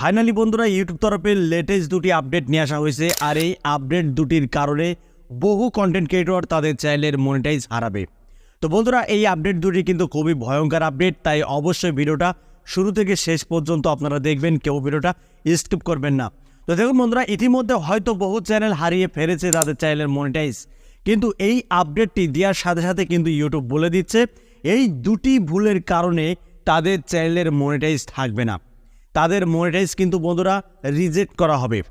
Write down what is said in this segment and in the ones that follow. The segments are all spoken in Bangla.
ফাইনালি বন্ধুরা ইউটিউব তরফে লেটেস্ট দুটি আপডেট নিয়ে আসা হয়েছে, আর এই আপডেট দুটির কারণে বহু কন্টেন্ট ক্রিয়েটর তাদের চ্যানেলের মনিটাইজ হারাবে। তো বন্ধুরা, এই আপডেট দুটি কিন্তু খুবই ভয়ঙ্কর আপডেট তাই অবশ্যই ভিডিওটা শুরু থেকে শেষ পর্যন্ত আপনারা দেখবেন, কেউ ভিডিওটা স্কিপ করবেন না। তো দেখুন বন্ধুরা, ইতিমধ্যে হয়তো বহু চ্যানেল হারিয়ে ফেলেছে তাদের চ্যানেলের মনিটাইজ কিন্তু এই আপডেটটি দেওয়ার সাথে সাথে কিন্তু ইউটিউব বলে দিচ্ছে, এই দুটি ভুলের কারণে তাদের চ্যানেলের মনিটাইজ থাকবে না। তাদের মনিটাইজ কিন্তু বন্ধুরা রিজেক্ট করা হবে।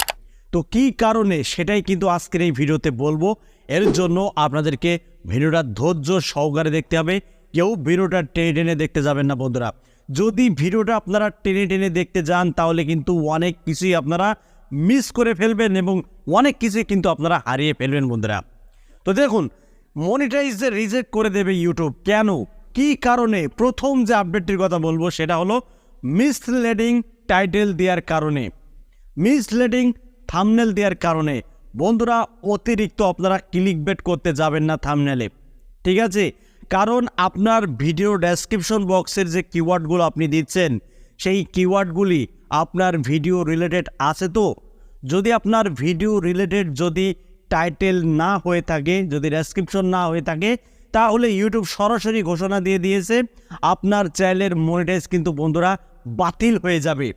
তো কী কারণে সেটাই কিন্তু আজকের এই ভিডিওতে বলব। এর জন্য আপনাদেরকে ভিডিওটা ধৈর্য সহকারে দেখতে হবে। কেউ ভিডিওটা টেনে টেনে দেখতে যাবেন না বন্ধুরা। যদি ভিডিওটা আপনারা টেনে টেনে দেখতে যান, তাহলে কিন্তু অনেক কিছুই আপনারা মিস করে ফেলবেন এবং অনেক কিছুই কিন্তু আপনারা হারিয়ে ফেলবেন বন্ধুরা। তো দেখুন, মনিটাইজ যে রিজেক্ট করে দেবে ইউটিউব। কেন? কি কারণে? প্রথম যে আপডেটটির কথা বলব, সেটা হলো মিসলেডিং টাইটেল দেওয়ার কারণে, মিসলেডিং থামনেল দেওয়ার কারণে। বন্ধুরা, অতিরিক্ত আপনারা ক্লিক বেট করতে যাবেন না থামনেলে, ঠিক আছে? কারণ আপনার ভিডিও ডেসক্রিপশন বক্সের যে কিওয়ার্ডগুলো আপনি দিচ্ছেন, সেই কিওয়ার্ডগুলি আপনার ভিডিও রিলেটেড আছে তো? যদি আপনার ভিডিও রিলেটেড যদি টাইটেল না হয়ে থাকে, যদি ডেসক্রিপশন না হয়ে থাকে তাহলে ইউটিউব সরাসরি ঘোষণা দিয়ে দিয়েছে, আপনার চ্যানেলের মনিটাইজ কিন্তু বন্ধুরা বাতিল হয়ে যাবে।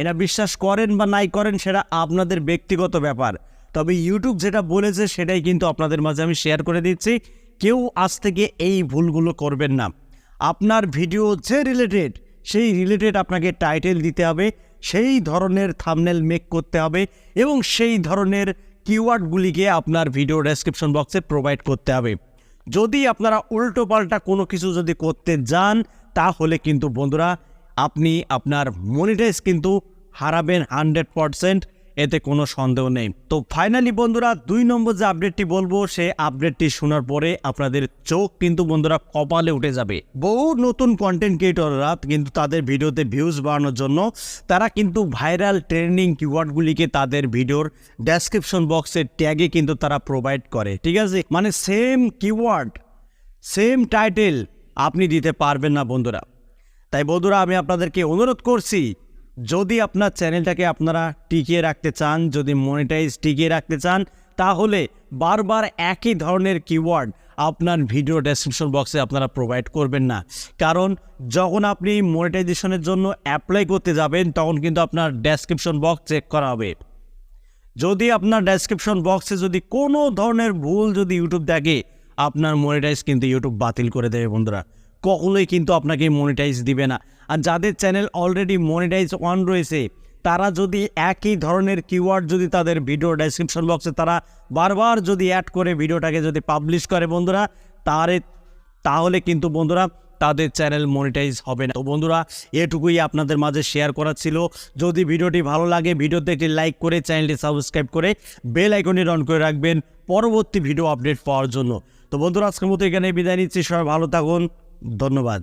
এটা বিশ্বাস করেন বা নাই করেন সেটা আপনাদের ব্যক্তিগত ব্যাপার। তবে ইউটিউব যেটা বলেছে সেটাই কিন্তু আপনাদের মাঝে আমি শেয়ার করে দিচ্ছি। কেউ আজ থেকে এই ভুলগুলো করবেন না। আপনার ভিডিও যে রিলেটেড সেই রিলেটেড আপনাকে টাইটেল দিতে হবে, সেই ধরনের থামনেল মেক করতে হবে এবং সেই ধরনের কিওয়ার্ডগুলিকে আপনার ভিডিও ডেসক্রিপশন বক্সে প্রোভাইড করতে হবে। যদি আপনারা উল্টো পাল্টা কোনো কিছু যদি করতে যান, তাহলে কিন্তু বন্ধুরা, আপনি আপনার মনিটাইজ কিন্তু হারাবেন হান্ড্রেড পারসেন্ট এতে কোনো সন্দেহ নেই। তো ফাইনালি বন্ধুরা, দুই নম্বর যে আপডেটটি বলব সে আপডেটটি শোনার পরে আপনাদের চোখ কিন্তু বন্ধুরা কপালে উঠে যাবে। বহু নতুন কন্টেন্ট ক্রিয়েটররা কিন্তু তাদের ভিডিওতে ভিউজ বাড়ানোর জন্য, তারা কিন্তু ভাইরাল ট্রেন্ডিং কিওয়ার্ডগুলিকে তাদের ভিডিওর ডেসক্রিপশন বক্সের ট্যাগে কিন্তু তারা প্রোভাইড করে। ঠিক আছে? মানে সেম কিওয়ার্ড সেম টাইটেল আপনি দিতে পারবেন না বন্ধুরা। তাই বন্ধুরা, আমি আপনাদেরকে অনুরোধ করছি যদি আপনার চ্যানেলটাকে আপনারা টিকিয়ে রাখতে চান, যদি মনিটাইজ টিকিয়ে রাখতে চান, তাহলে বারবার একই ধরনের কিওয়ার্ড আপনার ভিডিও ডেসক্রিপশন বক্সে আপনারা প্রোভাইড করবেন না। কারণ যখন আপনি মনিটাইজেশনের জন্য অ্যাপ্লাই করতে যাবেন, তখন কিন্তু আপনার ডেসক্রিপশন বক্স চেক করা হবে। যদি আপনার ডেসক্রিপশন বক্সে যদি কোনো ধরনের ভুল যদি ইউটিউব দেখে, আপনার মনিটাইজ কিন্তু ইউটিউব বাতিল করে দেবে বন্ধুরা। কখনোই কিন্তু আপনাকে মনিটাইজ দিবে না। আর যাদের চ্যানেল অলরেডি মনিটাইজ অন রয়েছে, তারা যদি একই ধরনের কিওয়ার্ড যদি তাদের ভিডিও ডেসক্রিপশন বক্সে তারা বারবার যদি অ্যাড করে ভিডিওটাকে যদি পাবলিশ করে বন্ধুরা, তারে, তাহলে কিন্তু বন্ধুরা তাদের চ্যানেল মনিটাইজ হবে না। তো বন্ধুরা, এটুকুই আপনাদের মাঝে শেয়ার করার ছিল। যদি ভিডিওটি ভালো লাগে, ভিডিওতে একটি লাইক করে চ্যানেলটি সাবস্ক্রাইব করে বেল আইকনটি অন করে রাখবেন পরবর্তী ভিডিও আপডেট পাওয়ার জন্য। তো বন্ধুরা, আজকের মতো এখানে বিদায় নিচ্ছি। সবাই ভালো থাকুন। ধন্যবাদ।